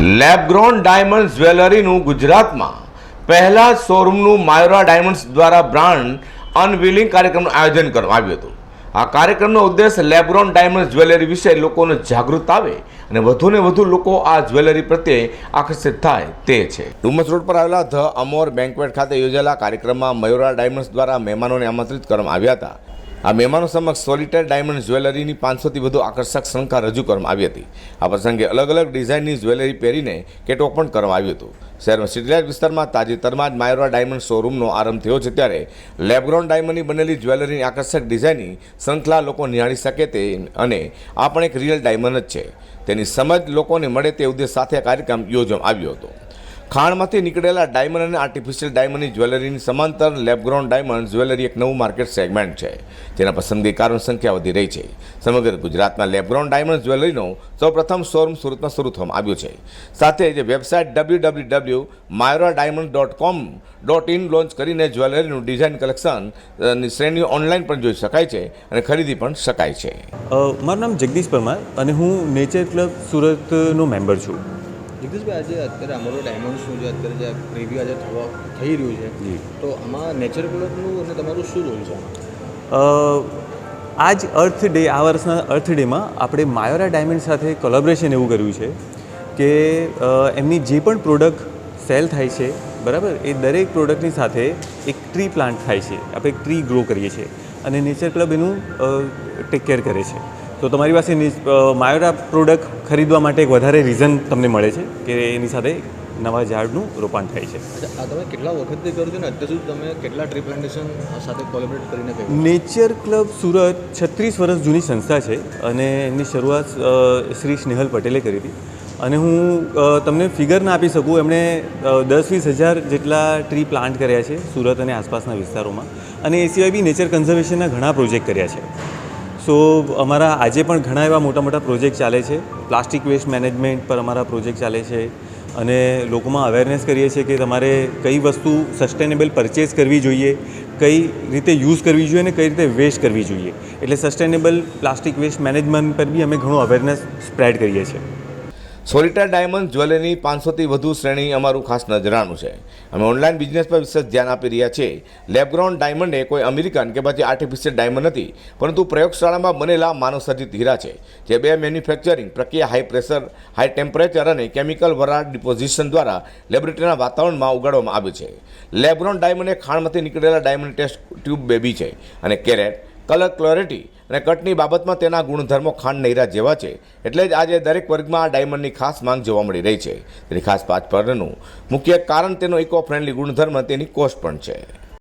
Lab-grown diamond જ્વેલરીનું ગુજરાતમાં પહેલા શોરૂમનું માયોરા diamonds દ્વારા બ્રાન્ડ અનવિલિંગ કાર્યક્રમનું આયોજન કરવામાં આવ્યું હતું. આ કાર્યક્રમનો ઉદ્દેશ લેબગ્રોન ડાયમંડ જ્વેલરી વિશે લોકોને જાગૃત આવે અને વધુને વધુ લોકો આ જ્વેલરી પ્રત્યે આકર્ષિત થાય તે છે. ડુમસ રોડ પર આવેલા ધ અમોર બેન્કવેટ ખાતે યોજાયેલા કાર્યક્રમમાં મયુરા ડાયમંડ્સ દ્વારા મહેમાનોને આમંત્રિત કરવામાં આવ્યા હતા. આ મહેમાનો સમક્ષ સોલિટર ડાયમંડ જ્વેલરીની પાંચસોથી વધુ આકર્ષક શંકા રજૂ કરવામાં આવી હતી. આ પ્રસંગે અલગ અલગ ડિઝાઇનની જ્વેલરી પહેરીને કેટવોક પણ કરવામાં આવ્યું હતું. શહેરમાં સિટીલાઇટ વિસ્તારમાં તાજેતરમાં જ માયોરા ડાયમંડ શોરૂમનો આરંભ થયો છે ત્યારે લેબગ્રાઉન્ડ ડાયમંડની બનેલી જ્વેલરીની આકર્ષક ડિઝાઇનની શૃંખલા લોકો નિહાળી શકે તે અને આ પણ એક રિયલ ડાયમંડ જ છે. તેની સમજ લોકોને મળે તે ઉદ્દેશ સાથે કાર્યક્રમ યોજવામાં આવ્યો હતો. ખાણમાંથી નીકળેલા ડાયમંડ અને આર્ટિફિશિયલ ડાયમંડની જ્વેલરીની સમાંતર લેબગ્રાઉન્ડ ડાયમંડ જ્વેલરી એક નવું માર્કેટ સેગમેન્ટ છે, જેના પસંદગીકારોની સંખ્યા વધી રહી છે. સમગ્ર ગુજરાતમાં લેબગ્રાઉન્ડ ડાયમંડ જ્વેલરીનો સૌપ્રથમ શોરૂમ સુરતમાં શરૂ થવામાં આવ્યો છે. સાથે જ website W W W Myra diamond dot com dot in launch કરીને જ્વેલરીનું ડિઝાઇન કલેક્શનની શ્રેણી ઓનલાઈન પણ જોઈ શકાય છે અને ખરીદી પણ શકાય છે. મારું નામ જગદીશ પરમાર અને હું નેચર ક્લબ સુરતનો મેમ્બર છું. જગદીશભાઈ આજે અત્યારે અમારો શું જે અત્યારે જે પ્રિવ્યુ આજે થવા થઈ રહ્યું છે. તો આમાં નેચર ક્લબનું અને તમારું શું રોલ છે આજ અર્થ ડે આ વર્ષના અર્થ ડેમાં આપણે માયોરા ડાયમંડ સાથે કોલેબોરેશન એવું કર્યું છે કે એમની જે પણ પ્રોડક્ટ સેલ થાય છે બરાબર? એ દરેક પ્રોડક્ટની સાથે એક ટ્રી પ્લાન્ટ થાય છે. આપણે એક ટ્રી ગ્રો કરીએ છીએ. અને નેચર ક્લબ એનું ટેક કેર કરે છે. તો તમારી પાસે માયોરા પ્રોડક્ટ ખરીદવા માટે એક વધારે રીઝન તમને મળે છે કે એની સાથે નવા ઝાડનું રોપાણ થાય છે. આ તમે કેટલા વખતથી કરો છો ને? અત્યાર સુધી તમે કેટલા ટ્રી પ્લાન્ટેશન સાથે કોલેબરેટ કરીને કર્યું? નેચર ક્લબ સુરત છત્રીસ વર્ષ જૂની સંસ્થા છે અને એમની શરૂઆત શ્રી સ્નેહલ પટેલે કરી હતી. અને હું તમને ફિગર ના આપી શકું એમણે દસ વીસ હજાર જેટલા ટ્રી પ્લાન્ટ કર્યા છે સુરત અને આસપાસના વિસ્તારોમાં. અને એ સિવાય બી નેચર કન્ઝર્વેશનના ઘણા પ્રોજેક્ટ કર્યા છે. સો અમારા આજે પણ ઘણા એવા મોટા મોટા પ્રોજેક્ટ ચાલે છે. પ્લાસ્ટિક વેસ્ટ મેનેજમેન્ટ પર અમારા પ્રોજેક્ટ ચાલે છે અને લોકોમાં અવેરનેસ કરીએ છીએ કે તમારે કઈ વસ્તુ સસ્ટેનેબલ પરચેસ કરવી જોઈએ, કઈ રીતે યુઝ કરવી જોઈએ અને કઈ રીતે વેસ્ટ કરવી જોઈએ. એટલે સસ્ટેનેબલ પ્લાસ્ટિક વેસ્ટ મેનેજમેન્ટ પર બી અમે ઘણું અવેરનેસ સ્પ્રેડ કરીએ છીએ. સોલિટર ડાયમંડ જ્વેલરીની પાંચસોથી વધુ શ્રેણી અમારું ખાસ નજરાનું છે. અમે ઓનલાઈન બિઝનેસ પર વિશેષ ધ્યાન આપી રહ્યા છીએ. લેબગ્રાઉન્ડ ડાયમંડ એ કોઈ અમેરિકન કે પછી આર્ટિફિશિયલ ડાયમંડ નથી, પરંતુ પ્રયોગશાળામાં બનેલા માનવસર્જિત હીરા છે, જે બે મેન્યુફેક્ચરિંગ પ્રક્રિયા હાઈ પ્રેશર, હાઈ ટેમ્પરેચર અને કેમિકલ વરાળ ડિપોઝિશન દ્વારા લેબોરેટરીના વાતાવરણમાં ઉગાડવામાં આવે છે. લેબગ્રાઉન્ડ ડાયમંડ એ ખાણમાંથી નીકળેલા ડાયમંડ ટેસ્ટ ટ્યુબ બેબી છે અને કેરેટ, કલર ક્લોરિટી અને કટની બાબતમાં તેના ગુણધર્મો ખાંડ નૈરા જેવા છે. એટલે જ આજે દરેક વર્ગમાં આ ડાયમંડની ખાસ માંગ જોવા મળી રહી છે. તેની ખાસ પાછળનું મુખ્ય કારણ તેનો ઇકો ફ્રેન્ડલી ગુણધર્મ તેની કોસ્ટ પણ છે.